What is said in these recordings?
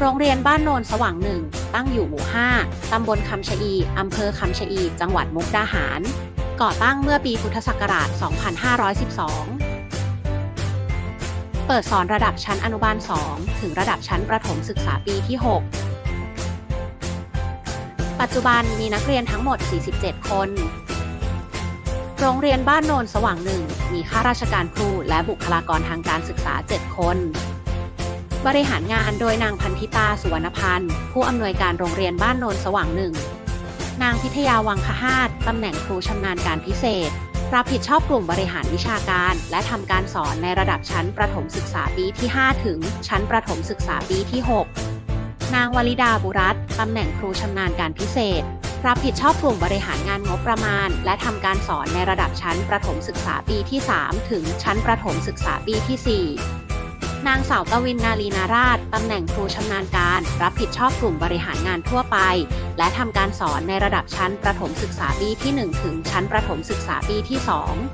โรงเรียนบ้านโนนสว่างหนึ่งตั้งอยู่หมู่ 5 ตำบลคำชะอี อำเภอคำชะอี จังหวัดมุกดาหาร ก่อตั้งเมื่อปีพุทธศักราช 2512 เปิดสอนระดับชั้นอนุบาล 2 ถึงระดับชั้นประถมศึกษาปีที่ 6 ปัจจุบันมีนักเรียนทั้งหมด 47 คน โรงเรียนบ้านโนนสว่างหนึ่งมีข้าราชการครูและบุคลากรทางการศึกษา 7 คน บริหารงานโดยนางพันธิตาสุวรรณพันธ์ ผู้อำนวยการโรงเรียนบ้านโนนสว่างหนึ่ง นางพิทยาวังคหาตตำแหน่งครูชำนาญการพิเศษ รับผิดชอบกลุ่มบริหารวิชาการ และทำการสอนในระดับชั้นประถมศึกษาปีที่ 5 ถึง ชั้นประถมศึกษาปีที่ 6 นางวลิดาบุรัตตำแหน่งครูชำนาญการพิเศษ รับผิดชอบกลุ่มบริหารงานงบประมาณ และทำการสอนในระดับชั้นประถมศึกษาปีที่ 3 ถึงชั้นประถมศึกษาปีที่ 4 นางสาวกวินนาลีนาราชตำแหน่งครูชำนาญการ รับผิดชอบกลุ่มบริหารงานทั่วไป และทำการสอนในระดับชั้นประถมศึกษาปีที่ 1 ถึงชั้นประถมศึกษาปีที่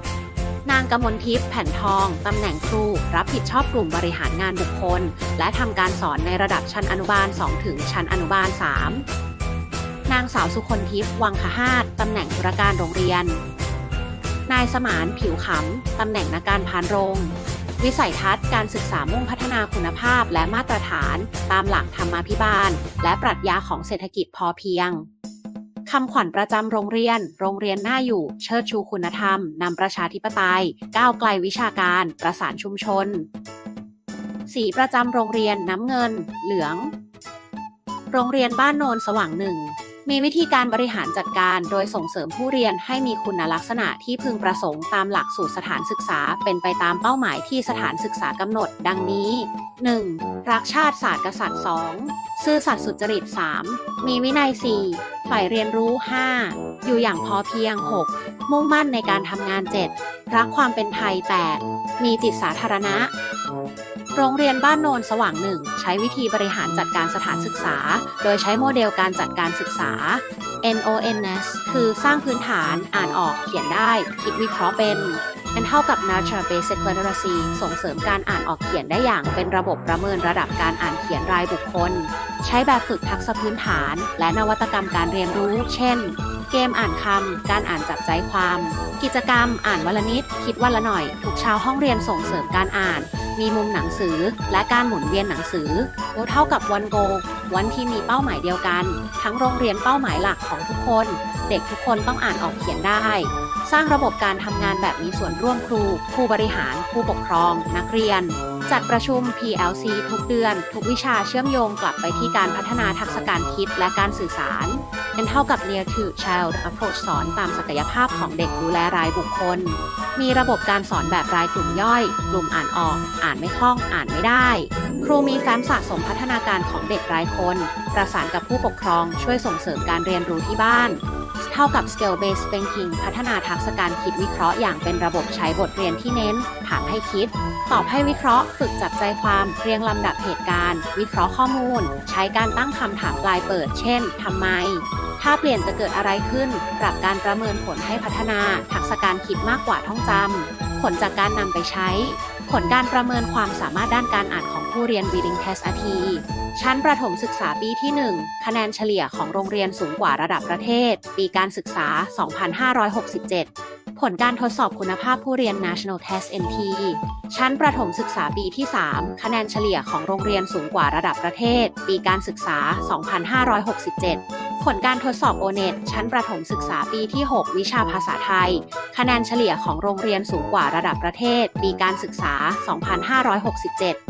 2นางกมลทิพย์แผ่นทอง ตำแหน่งครู รับผิดชอบกลุ่มบริหารงานบุคคล และทำการสอนในระดับชั้นอนุบาล 2 ถึงชั้นอนุบาล 3 นางสาวสุคนทิพย์วังคหาตตำแหน่งธุรการโรงเรียน นายสมานผิวขำ ตำแหน่งนักการพานโรง วิสัยทัศน์การศึกษามุ่งพัฒนาคุณภาพและมาตรฐาน ตามหลักธรรมาภิบาล และปรัชญาของเศรษฐกิจพอเพียงคำขวัญประจำโรงเรียน โรงเรียนน่าอยู่ เชิดชูคุณธรรม นำประชาธิปไตย ก้าวไกลวิชาการ ประสานชุมชน สีประจำโรงเรียนน้ำเงิน เหลือง โรงเรียนบ้านโนนสว่างหนึ่ง มีวิธีการบริหารจัดการโดยส่งเสริมผู้เรียนให้มีคุณลักษณะที่พึงประสงค์ตามหลักสูตรสถานศึกษา เป็นไปตามเป้าหมายที่สถานศึกษากำหนด ดังนี้ 1. รักชาติศาสตร์กษัตริย์ 2. ซื่อสัตย์สุจริต 3. มีวินัย 4. ฝ่ายเรียนรู้ 5. อยู่อย่างพอเพียง 6. มุ่งมั่นในการทำงาน 7. รักความเป็นไทย 8. มีจิตสาธารณะโรงเรียนบ้านโนนสว่างหนึ่งใช้วิธีบริหารจัดการสถานศึกษา โดยใช้โมเดลการจัดการศึกษา NONS คือสร้างพื้นฐานอ่านออกเขียนได้ คิดวิเคราะห์เป็นเป็นเท่ากับ Nature Basic Literacy ส่งเสริมการอ่านออกเขียนได้อย่างเป็นระบบประเมินระดับการอ่านเขียนรายบุคคล ใช้แบบฝึกทักษะพื้นฐาน และนวัตกรรมการเรียนรู้ เช่น เกมอ่านคำ การอ่านจับใจความ กิจกรรมอ่านวันละนิด คิดวันละหน่อย ทุกเช้าห้องเรียนส่งเสริมการอ่าน มีมุมหนังสือและการหมุนเวียนหนังสือเท่ากับวันโก วันที่มีเป้าหมายเดียวกัน ทั้งโรงเรียนเป้าหมายหลักของทุกคน เด็กทุกคนต้องอ่านออกเขียนได้ สร้างระบบการทำงานแบบมีส่วนร่วมครู ผู้บริหาร ผู้ปกครอง นักเรียน จัดประชุม PLC ทุกเดือน ทุกวิชาเชื่อมโยงกลับไปที่การพัฒนาทักษะการคิดและการสื่อสารเป็นเท่ากับ Near to Child Approach สอนตามศักยภาพของเด็กดูแลรายบุคคล มีระบบการสอนแบบรายกลุ่มย่อย กลุ่มอ่านออก อ่านไม่คล่อง อ่านไม่ได้ ครูมีแฟ้มสะสมพัฒนาการของเด็กรายคน ประสานกับผู้ปกครองช่วยส่งเสริมการเรียนรู้ที่บ้าน ท่ากับ Skill Based Thinking พัฒนาทักษะการคิดวิเคราะห์อย่างเป็นระบบใช้บทเรียนที่เน้น ถามให้คิด ตอบให้วิเคราะห์ ฝึกจับใจความเรียงลำดับเหตุการณ์ วิเคราะห์ข้อมูล ใช้การตั้งคำถามปลายเปิด เช่นทำไม ถ้าเปลี่ยนจะเกิดอะไรขึ้น ปรับการประเมินผลให้พัฒนา ทักษะการคิดมากกว่าท่องจำผลจากการนำไปใช้ ผลการประเมินความสามารถด้านการอ่านของผู้เรียน Reading Test RT ชั้นประถมศึกษาปีที่ 1 คะแนนเฉลี่ยของโรงเรียนสูงกว่าระดับประเทศ ปีการศึกษา 2567 ผลการทดสอบคุณภาพผู้เรียน National Test NT ชั้นประถมศึกษาปีที่ 3 คะแนนเฉลี่ยของโรงเรียนสูงกว่าระดับประเทศ ปีการศึกษา 2567 ผลการทดสอบ O-NET ชั้นประถมศึกษาปีที่ 6 วิชาภาษาไทย คะแนนเฉลี่ยของโรงเรียนสูงกว่าระดับประเทศ ปีการศึกษา 2567